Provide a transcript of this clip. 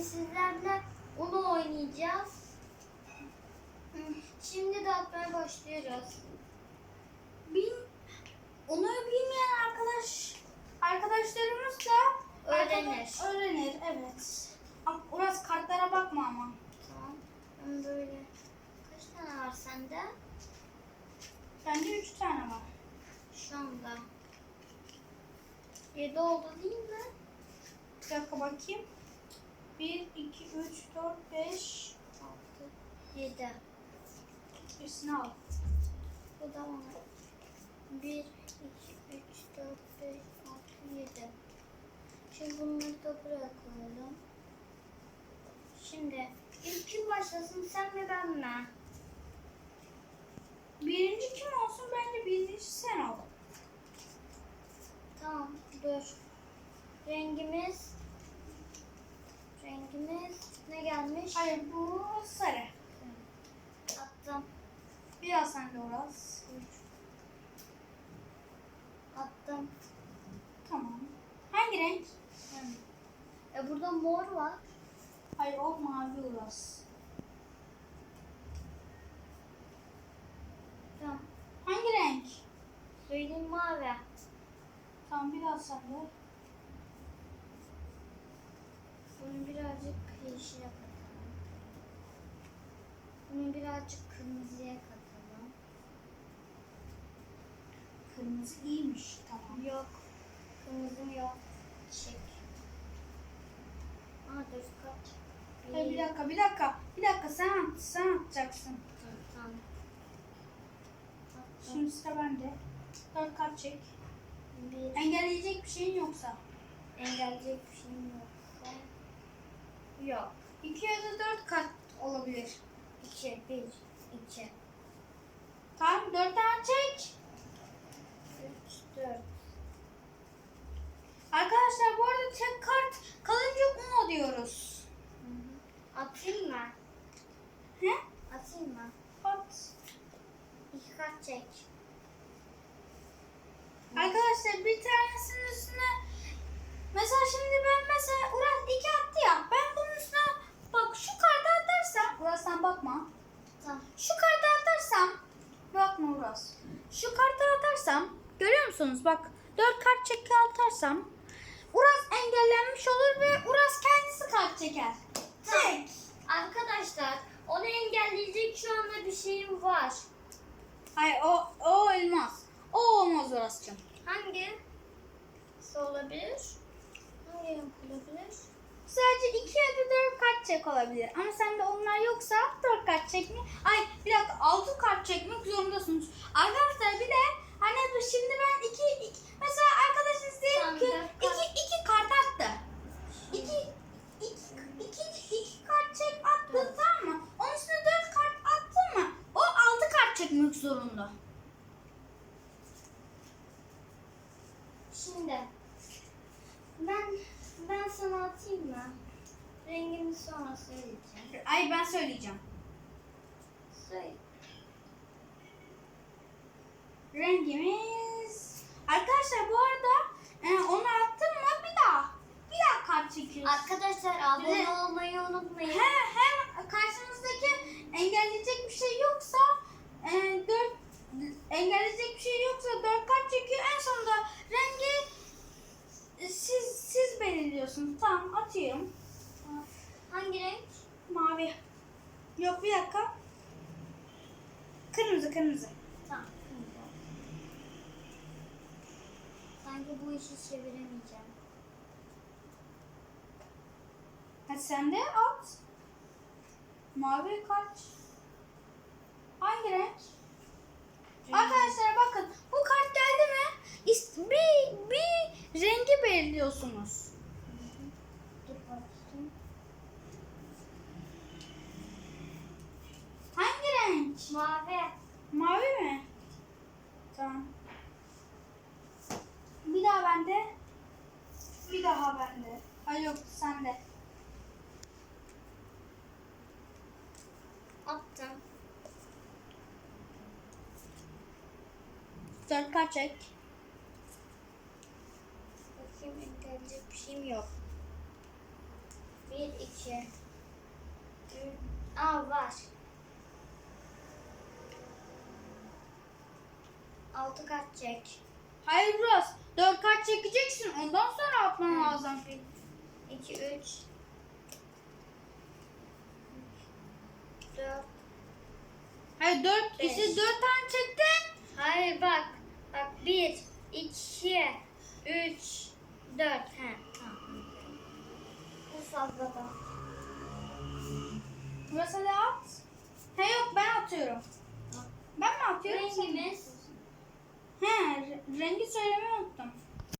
Bugün sizlerle onu oynayacağız. Şimdi de atmaya başlıyoruz. Bil, onu bilmeyen arkadaş arkadaşlarımız da Öğrenir. arkadaş- öğrenir evet. Ama Uras kartlara bakma ama. Tamam. Ben böyle. Kaç tane var sende? Bende üç tane var. Şu anda. 7 oldu değil mi? Bir dakika bakayım. 1, 2, 3, 4, 5. 6, 7. Birisini al. Bu da var. 1, 2, 3, 4, 5, 6, 7. Şimdi bunları da buraya koyalım. Şimdi ilk kim başlasın sen mi ben mi? Birinci kim olsun? Bence birinci sen ol. Tamam dur. Rengimiz rengimiz ne gelmiş? Hayır bu sarı. Attım. Biraz sen de Uras. Attım. Tamam. Hangi renk? E burada mor var. Hayır o mavi Uras. Tamam. Hangi renk? Söyleyeyim mavi. Tamam biraz sen de. Bunu birazcık yeşile katalım. Bunu birazcık kırmızıya katalım. Kırmızı iyiymiş. Tamam. Yok. Kırmızı yok. Çek. Aa dur kaç. Hayır bir dakika bir dakika. Bir dakika sen at, sen atacaksın. Dur, Tamam. Şimdi sıra bende. Dört kart çek. Bir. Engelleyecek bir şeyin yoksa. Engelleyecek bir şeyim yoksa. Yok. İki ya da dört kart olabilir. İki. Bir. iki. Tamam dört tane çek. Üç. Dört. Arkadaşlar bu arada tek kart kalınca Uno diyoruz. Hı hı. Atayım mı? He? Atayım mı? At. İki kart çek. Arkadaşlar bir tanesinin üstüne mesela şimdi ben mesela Uras iki attı ya ben bunun üstüne bak şu kartı atarsam Uras sen bakma. Tamam. Şu kartı atarsam bakma Uras. Şu kartı atarsam görüyor musunuz bak dört kart çeki atarsam Uras engellenmiş olur ve Uras kendisi kart çeker. Tek. Arkadaşlar onu engelleyecek şu anda bir şeyim var. Hayır o, o olmaz. O olmaz Uras'cığım. Hangi? olabilir? Hangi olabilir? Sadece iki ya da dört kart çek olabilir. Ama sende onlar yoksa dört kart çekme. Ay bir dakika altı kart çekmek zorundasınız. Arkadaşlar bir de hani bu şimdi ben iki, iki mesela arkadaşınız diyelim Tamam, ki iki, iki kart attı. İki, iki, iki, iki kart çek attın tamam mı? Onun üstüne dört kart attın mı? O altı kart çekmek zorunda. Şimdi ben ben sana atayım mı? Rengimi sonra söyleyeceğim. Ay ben söyleyeceğim. Söyle. Rengimiz... Arkadaşlar bu arada e, onu attın mı bir daha. Bir daha kart çekiyoruz. Arkadaşlar abone Evet. olmayı unutmayın. Hem, hem karşınızdaki engelleyecek bir şey yoksa e, dört engelleyecek bir şey yoksa dört kart çekiyor. En sonunda rengi e, siz siz belirliyorsunuz. Tamam atıyorum. Hangi renk? Mavi. Yok bir dakika. Kırmızı kırmızı. Tamam. Sanki bu işi çeviremeyeceğim. Hadi sen de at. Mavi kaç? Hangi renk? Arkadaşlar bakın bu kart geldi mi? Bir, bir rengi belirliyorsunuz. Hangi renk? Mavi mi? Tamam. Bir daha bende. Bir daha bende. Ay yok sende. Attım. Dört kart çek. Bakayım engelleyecek bir şeyim yok. Bir, Bir, iki. Üç. Aa var. Altı kart çek. Hayır biraz. Dört kart çekeceksin. Ondan sonra atman lazım. Bir, iki, üç. Dört. Hayır dört. Beş. İşte dört tane çektin. Hayır bak. Bak bir, iki, üç, dört. He, tamam. Bu fazladan. Mesela at. He yok ben atıyorum. Ben mi atıyorum? sen re- rengi söylemeyi unuttum.